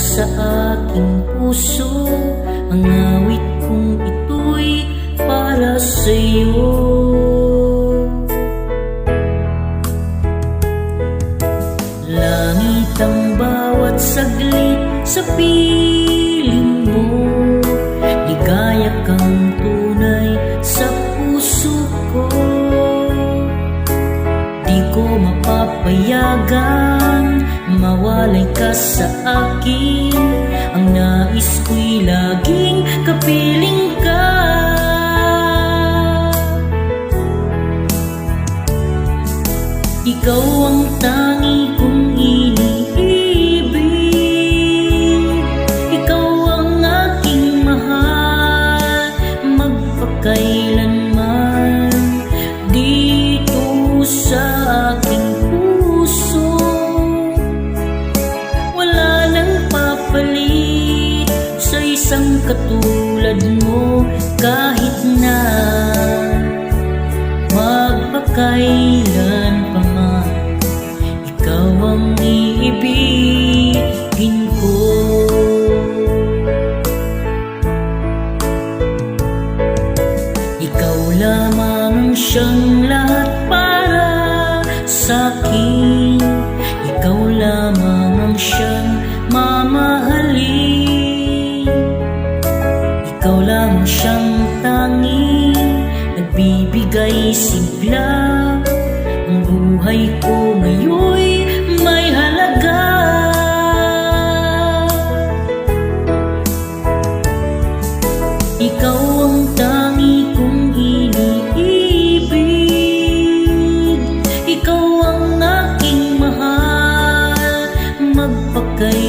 sa aking puso. Ang awit kong ito'y para sa'yo. Langit ang bawat saglit sa piling Mawalay ka sa akin. Ang nais ko'y laging kapiling ka. Ikaw ang tangi kong iniibig. Ikaw ang aking mahal. Magpakailanman Dito sa aking katulad mo Kahit na magpakailan pa man Ikaw ang iibigin ko. Ikaw lamang ang siyang lahat para sa akin. Ikaw lamang ang siyang sigla Ang buhay ko ngayon may halaga. Ikaw ang tangi kong iniibig. Ikaw ang aking mahal. Magpakay